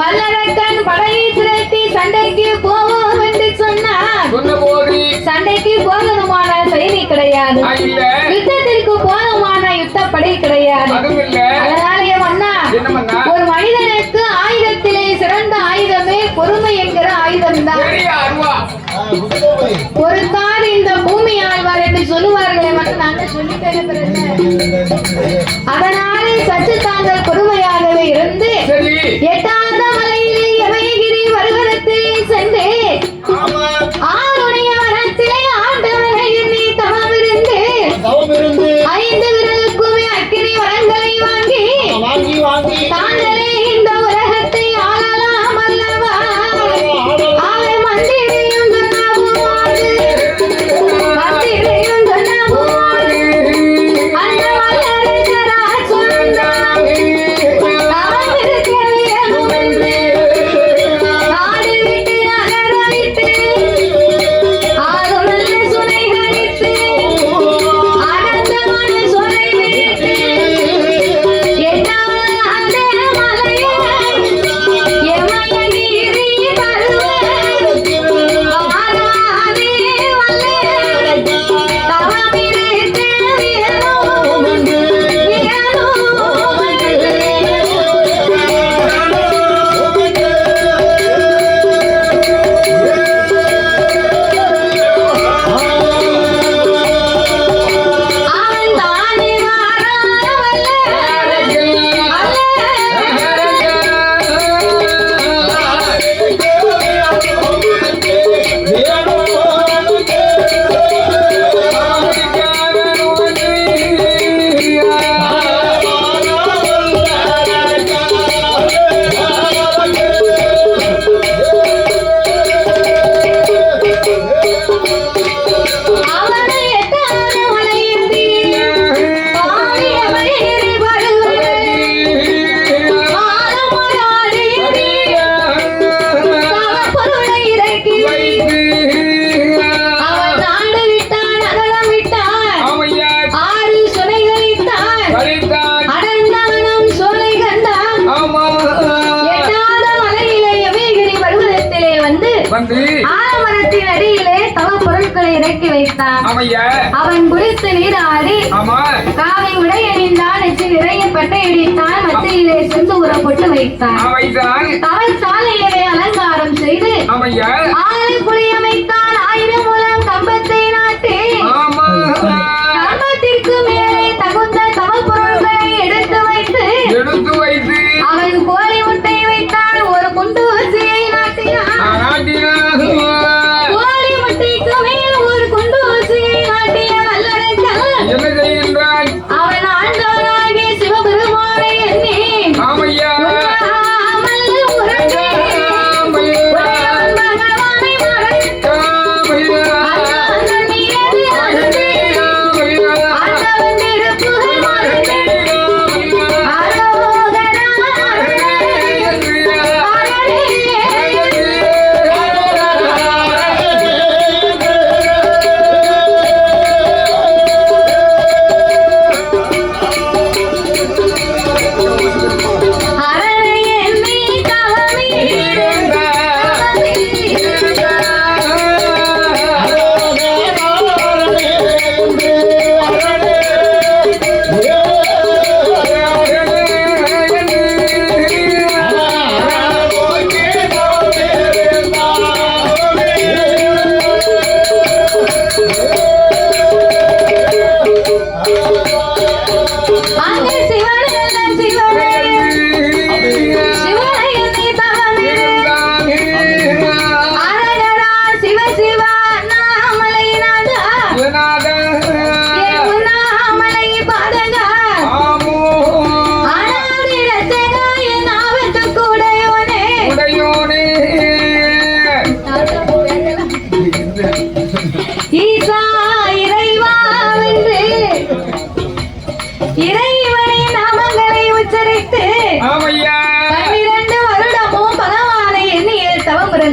வல்லரக்கன் படையை திரட்டி சண்டைக்கு போவோம் என்று சொன்னார். சண்டைக்கு போகணுமான செயலி கிடையாது. யுத்தத்திற்கு போகணுமான யுத்தப்படை கிடையாது. அதனாலே மன்னா ஒரு மனிதனுக்கு ஆயுதத்திலே சிறந்த ஆயுதமே பொறுமை என்கிற ஆயுதம் தான் பொறுத்தார் இந்த பூமி ஆழ்வார் என்று சொல்லுவார்களே மட்டும் நான் அதனாலே சச்சு தாங்கள் பொறுமையாகவே இருந்து எட்டாம் வந்து ஆலமரத்தின் அடியிலே தவ பொருட்களை இறக்கி வைத்தான். அவன் குறித்து நீராடி காவி உடை அணிந்தான் நெற்றி நிறைய பட்டை இடித்தான் மத்தியிலே செந்து உரப்பட்டு வைத்தான். தவ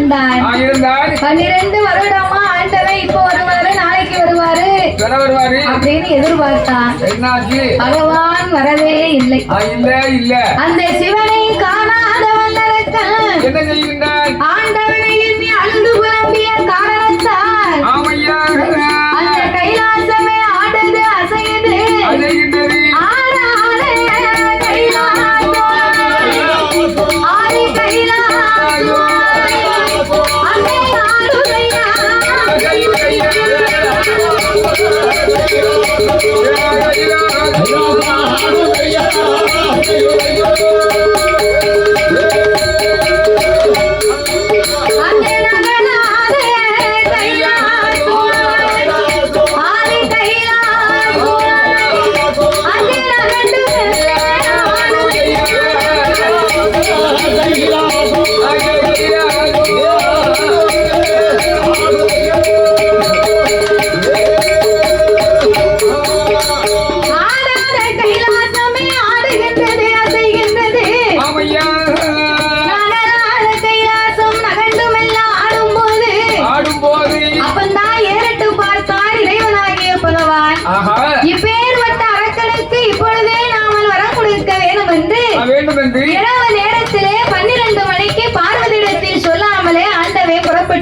இருந்தான் பன்னிரண்டு வருடமா ஆண்டவன் இப்போ வருவாரு நாளைக்கு வருவாரு. அப்படின்னு எதிர்பார்த்தான் பகவான் வரவே இல்லை. அந்த சிவனை காணாத வல்லரசன் என்ன செய்கின்ற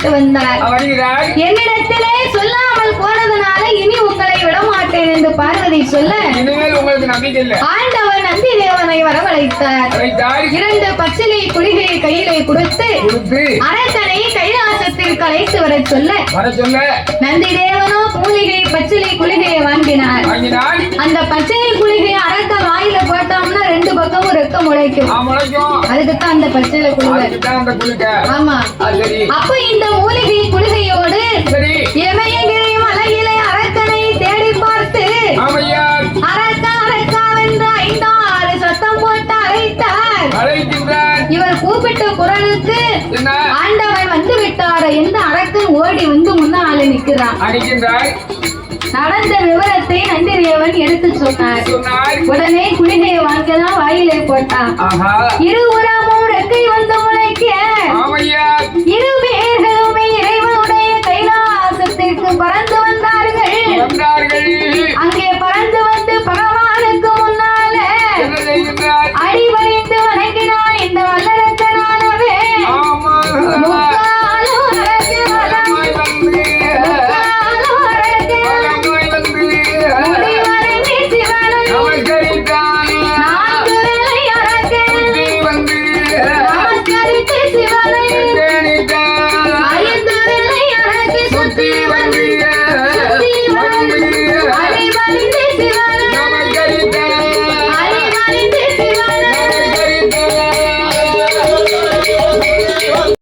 வந்தார். வருகிறாய் என்னிடத்திலே சொல்லாமல் போனதுனால இனி உங்களை விடமாட்டேன் என்று பார்வதி சொல்ல ஆண்டவன் நந்தி தேவனை வரவழைத்தார். இரண்டு பச்சிலை குளிகையை கையிலே கொடுத்து அரசனை வரச் சொல்ல வர சொல்ல நந்தி தேவனோ மூலிகை பச்சிலை குளிகையை வாங்கினார். அந்த பச்சிலை குளிகையை அரக்க வாயில போட்டோம்னா ரெண்டு பக்கமும் ரெக்க முளைக்கும். அதுக்குத்தான் அந்த அந்த குளிக்க. ஆமா. அப்ப இந்த மூலிகை குளிகையோடு இமயகிரி மலையிலே அரக்கனை தேடி பார்த்து அரக்கா அரக்கா வென்று ஐந்தாறு சத்தம் போட்டு அழைத்தார். இவர் கூப்பிட்ட குரலுக்கு ஆண்டவன் வந்து விட்டார் என்று அரக்கன் ஓடி வந்து முன்னால நிற்கிறான். நடந்த விவரத்தை நந்திதேவன் எடுத்து சொன்னார். உடனே குளிகையை வாங்கதான் வாயிலை போட்டான். இரு ரெக்கை வந்து முளைக்க.